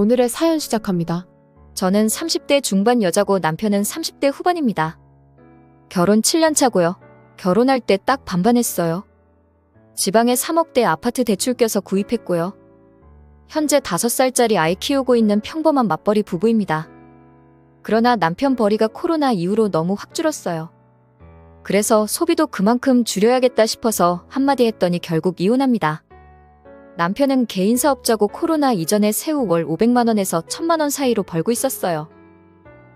오늘의 사연 시작합니다. 저는 30대 중반 여자고 남편은 30대 후반입니다. 결혼 7년 차고요. 결혼할 때 딱 반반했어요. 지방에 3억대 아파트 대출 껴서 구입했고요. 현재 5살짜리 아이 키우고 있는 평범한 맞벌이 부부입니다. 그러나 남편 벌이가 코로나 이후로 너무 확 줄었어요. 그래서 소비도 그만큼 줄여야겠다 싶어서 한마디 했더니 결국 이혼합니다. 남편은 개인 사업자고 코로나 이전에 세후 월 500만원에서 1000만원 사이로 벌고 있었어요.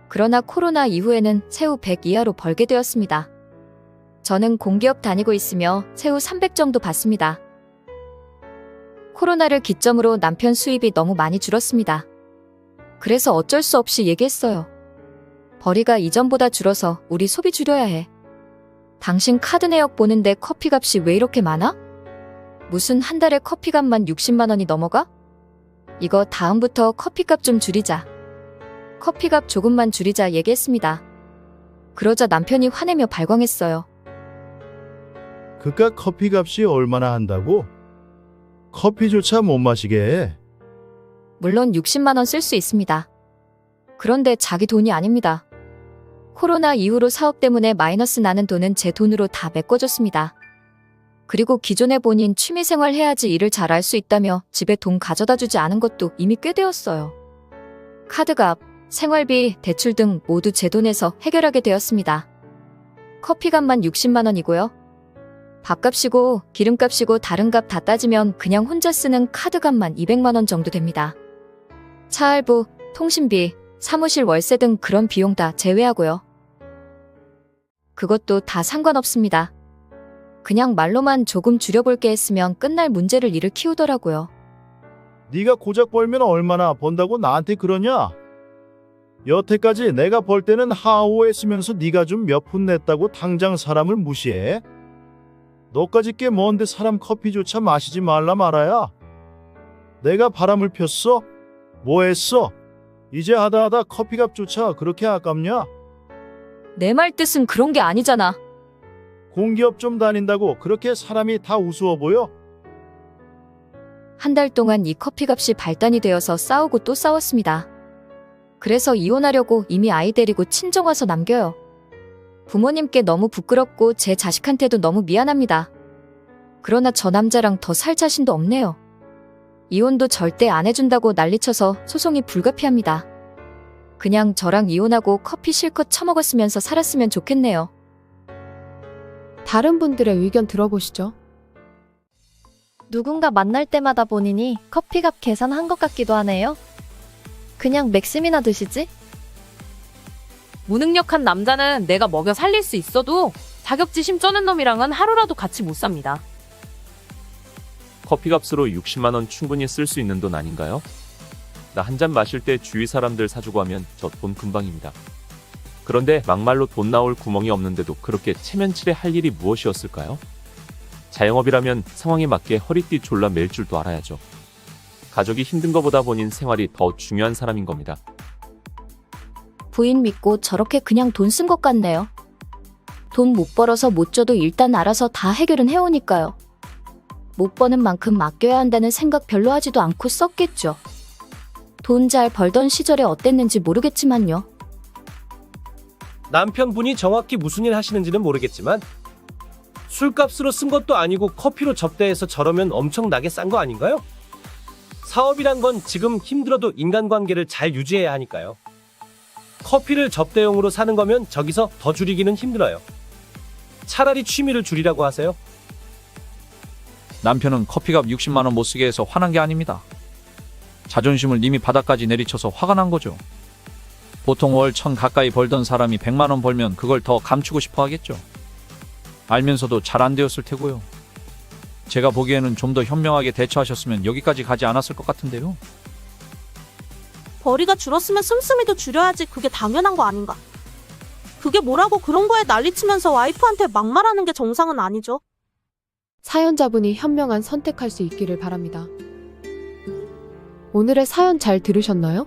그러나 코로나 이후에는 세후 100 이하로 벌게 되었습니다. 저는 공기업 다니고 있으며 세후 300 정도 받습니다. 코로나를 기점으로 남편 수입이 너무 많이 줄었습니다. 그래서 어쩔 수 없이 얘기했어요. 벌이가 이전보다 줄어서 우리 소비 줄여야 해. 당신 카드 내역 보는데 커피값이 왜 이렇게 많아? 무슨 한 달에 커피값만 60만 원이 넘어가? 이거 다음부터 커피값 좀 줄이자. 커피값 조금만 줄이자 얘기했습니다. 그러자 남편이 화내며 발광했어요. 그깟 커피값이 얼마나 한다고? 커피조차 못 마시게 해. 물론 60만 원 쓸 수 있습니다. 그런데 자기 돈이 아닙니다. 코로나 이후로 사업 때문에 마이너스 나는 돈은 제 돈으로 다 메꿔줬습니다. 그리고 기존에 본인 취미생활 해야지 일을 잘할 수 있다며 집에 돈 가져다 주지 않은 것도 이미 꽤 되었어요. 카드값, 생활비, 대출 등 모두 제 돈에서 해결하게 되었습니다. 커피값만 60만 원이고요. 밥값이고 기름값이고 다른 값 다 따지면 그냥 혼자 쓰는 카드값만 200만 원 정도 됩니다. 차 할부, 통신비, 사무실 월세 등 그런 비용 다 제외하고요. 그것도 다 상관없습니다. 그냥 말로만 조금 줄여볼게 했으면 끝날 문제를 일을 키우더라고요. 네가 고작 벌면 얼마나 번다고 나한테 그러냐? 여태까지 내가 벌 때는 하오했으면서 네가 좀 몇 푼 냈다고 당장 사람을 무시해? 너까지 꽤 먼데 사람 커피조차 마시지 말라 말아야. 내가 바람을 폈어? 뭐 했어? 이제 하다 하다 커피값조차 그렇게 아깝냐? 내 말 뜻은 그런 게 아니잖아. 공기업 좀 다닌다고 그렇게 사람이 다 우스워 보여? 한 달 동안 이 커피값이 발단이 되어서 싸우고 또 싸웠습니다. 그래서 이혼하려고 이미 아이 데리고 친정 와서 남겨요. 부모님께 너무 부끄럽고 제 자식한테도 너무 미안합니다. 그러나 저 남자랑 더 살 자신도 없네요. 이혼도 절대 안 해준다고 난리쳐서 소송이 불가피합니다. 그냥 저랑 이혼하고 커피 실컷 처먹었으면서 살았으면 좋겠네요. 다른 분들의 의견 들어보시죠. 누군가 만날 때마다 본인이 커피값 계산한 것 같기도 하네요. 그냥 맥심이나 드시지? 무능력한 남자는 내가 먹여 살릴 수 있어도 자격지심 쩌는 놈이랑은 하루라도 같이 못 삽니다. 커피값으로 60만 원 충분히 쓸 수 있는 돈 아닌가요? 나 한 잔 마실 때 주위 사람들 사주고 하면 저 돈 금방입니다. 그런데 막말로 돈 나올 구멍이 없는데도 그렇게 체면치레 할 일이 무엇이었을까요? 자영업이라면 상황에 맞게 허리띠 졸라 맬 줄도 알아야죠. 가족이 힘든 것보다 본인 생활이 더 중요한 사람인 겁니다. 부인 믿고 저렇게 그냥 돈 쓴 것 같네요. 돈 못 벌어서 못 줘도 일단 알아서 다 해결은 해오니까요. 못 버는 만큼 아껴야 한다는 생각 별로 하지도 않고 썼겠죠. 돈 잘 벌던 시절에 어땠는지 모르겠지만요. 남편분이 정확히 무슨 일 하시는지는 모르겠지만 술값으로 쓴 것도 아니고 커피로 접대해서 저러면 엄청나게 싼 거 아닌가요? 사업이란 건 지금 힘들어도 인간관계를 잘 유지해야 하니까요. 커피를 접대용으로 사는 거면 저기서 더 줄이기는 힘들어요. 차라리 취미를 줄이라고 하세요. 남편은 커피값 60만 원 못 쓰게 해서 화난 게 아닙니다. 자존심을 이미 바닥까지 내리쳐서 화가 난 거죠. 보통 월 천 가까이 벌던 사람이 100만 원 벌면 그걸 더 감추고 싶어 하겠죠. 알면서도 잘 안 되었을 테고요. 제가 보기에는 좀 더 현명하게 대처하셨으면 여기까지 가지 않았을 것 같은데요. 벌이가 줄었으면 씀씀이도 줄여야지 그게 당연한 거 아닌가? 그게 뭐라고 그런 거에 난리치면서 와이프한테 막말하는 게 정상은 아니죠. 사연자분이 현명한 선택할 수 있기를 바랍니다. 오늘의 사연 잘 들으셨나요?